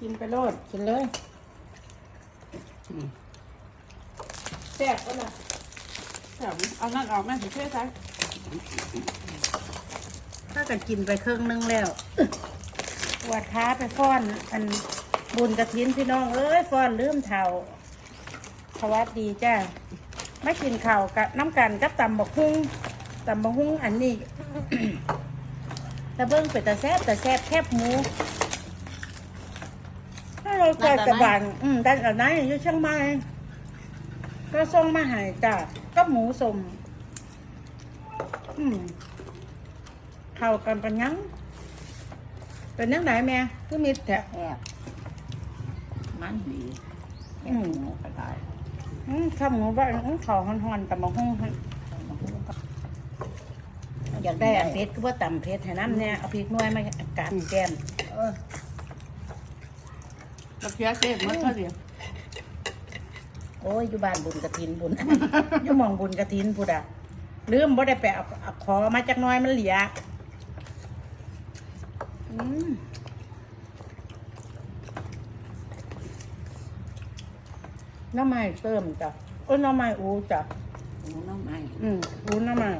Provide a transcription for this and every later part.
กินไปโลดกินเลยอืมแซ่บก็นะแบบเอานั่นออกแม่สิเชื่อใช่ถ้ากันกินไปเครึ่องนึงแล้วปวดขาไปฟ้อน อันบุญกระถินพี่น้องเอ้ยฟ้อนลืมเท่าสวัสดีจ้าไม่กินข้าวกับน้ำกันกับตำบักฮุ้งตำบักฮุ้งอันนี้ ตะเบิ้งเป็ดตะแซบตะแซบแคบหมู ราเจอกระบานอืมด้านอันนั้นอยู่เชียงใหม่ก็ส่งมาให้จ้ากับหมูสมอืมเข้ากันปัญญังเป็นยังไงแม่คือมีแถะแอบมันดีแออืบม หมูก็ได้อืมข้าหมูบ้านอื้อเขาหอนๆแต่มาห้องอยากได้อันเพชรก็ว่าต่ำเพชรให้น้ำเนี่ยเอาพริกน้อยมากาดแก้มเออ ตะเกียบเจ็บมันก็เดียวโอ้ยอยู่บ้านบุญกระถินบุญ อยู่หมองบุญกระถินพูดอะลืมบ่ได้ไปเอาเอาขอมาจากหน้อยมันเหลียอืมน้ำไม้เติมจ้ะโอ้ยน้ำไม้อูจ้ะหมูน้ำมันอืมอูน้ำไม้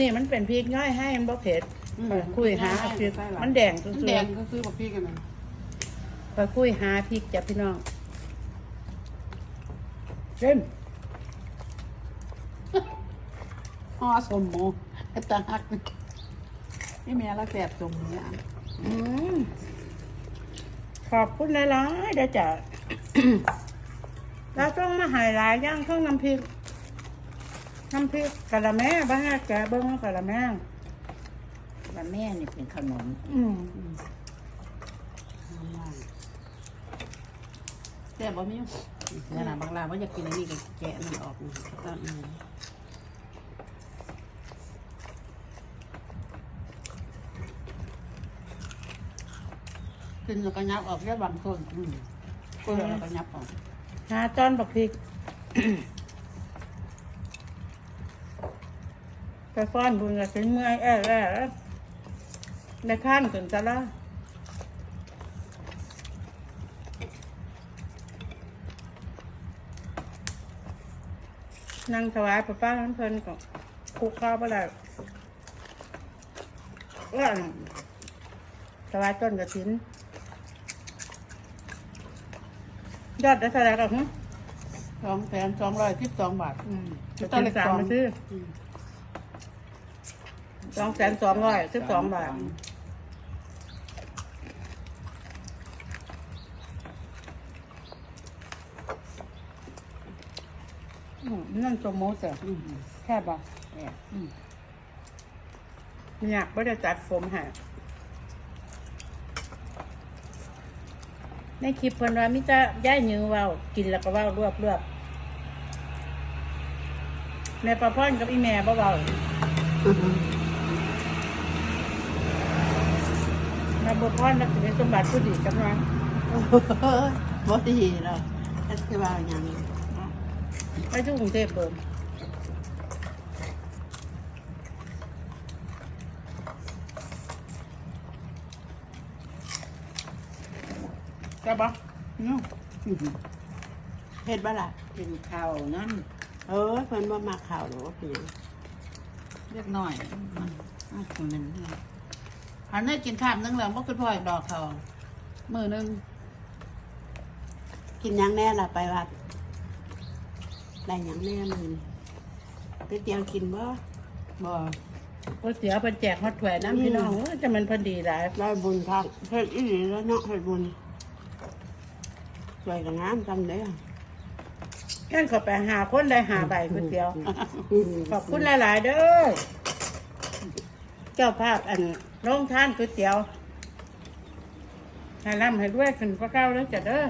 นี่มันเป็นพริกง่ายให้มันบ่เผ็ดไปคุยหาเอาพริกมันแดงมันซื่แดองก็คือแบบพี่กันนะๆไปคุยหาพริกจ้ะพี่น้องเล่นห่อสมหมูไอ้ตาหักนี่แม่ละแสบสมเนี่ยอืมขอบคุณหลายๆเด้อจ้ะ เราต้องมาใหายหลายอย่างข้างน้ำพริก น้ำพริกกะละแม่บ้าแกะเบิ้งกะละแม่แล้วแม่นี่เป็นขนมอืมแสบบ่มีเนี่ยนะบางร้านว่าอยากกินอันนี้ก็แกะมันออกนะก็อืมกินแล้วก็ยับออกแค่บางส่วนอืมก็แล้วก็ยับออกหาจอนบักพริก ไปฟ้อนบุญกับสินเมื่อยแอ่แอ่ในข้านถึงจะละนั่งถวายป้าป้าน้ำเพลินก็คุกข้าวไปแล้วว่าถวายต้นกระถิน ยอดได้เท่าไหร่กันฮะสองแสนสองร้อยสิบสองบาท อืมจะต้นสามมาซื้ออืม สองแสนสองร้อยสิบสองบาท อืมนั่นตัวโมเสอืมแค่บะแอบอืมอยากไม่ได้จัดผมให้ในคลิปเพิ่นว่ามิจะย่ายยือเว้ากินแล้วก็เว้ารวบรวบแม่ประพ่อนกับอีแม่บ่เว้า แม่ประพ่อนนักสินสมบัติผู้ดีกับน้องบ่ดีเนาะอันคือว่าอย่างนี้ไปที่กรุงเทพเบิ่มแซ่บปะอืมเฮ็ดบ่ล่ะกินข้าวนั่นเออเพิ่นบ่มาข้าวหรอกเป็นหยังเล็กน้อยอะมัน อันนี้กินข้ามนึงแล้วบ่คือพ่ออีกดอกเขามื้อหนึงกินหยังแน่ล่ะไปวัดได้หยังแน่มื้อนี้ไปเตียงกินบ่บ่ก๋วยเตี๋ยวเป็นแจกฮอตแหวนน้ำพี่น้องโอ้ยจะมันพอดีหลายได้บุญครับเฮ็ดอีหลีแล้วเนาะเฮ็ดบุญสวยกับงามจังเด้องั้นขอไปหาคนได้หาใบก๋วยเตี๋ยว ขอบคุณหลาย ๆ เด้อเจ้าภาพอัน โรงทานก๋วยเตี๋ยวให้ร่ำให้ด้วยขึ้นก็เก้าแล้วจ้ะเด้อ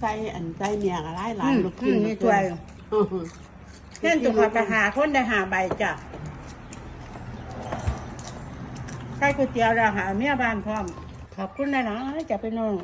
ใส่อันใส่เมียก็หลายหลายอืมลูกอืมนี่ถ้วยงั้นจะขอไปหาคนได้หาใบจ้ะใส่ก๋วยเตี๋ยวเราหาเมียบ้านพร้อม ขอบคุณนะนะจะไปน้อง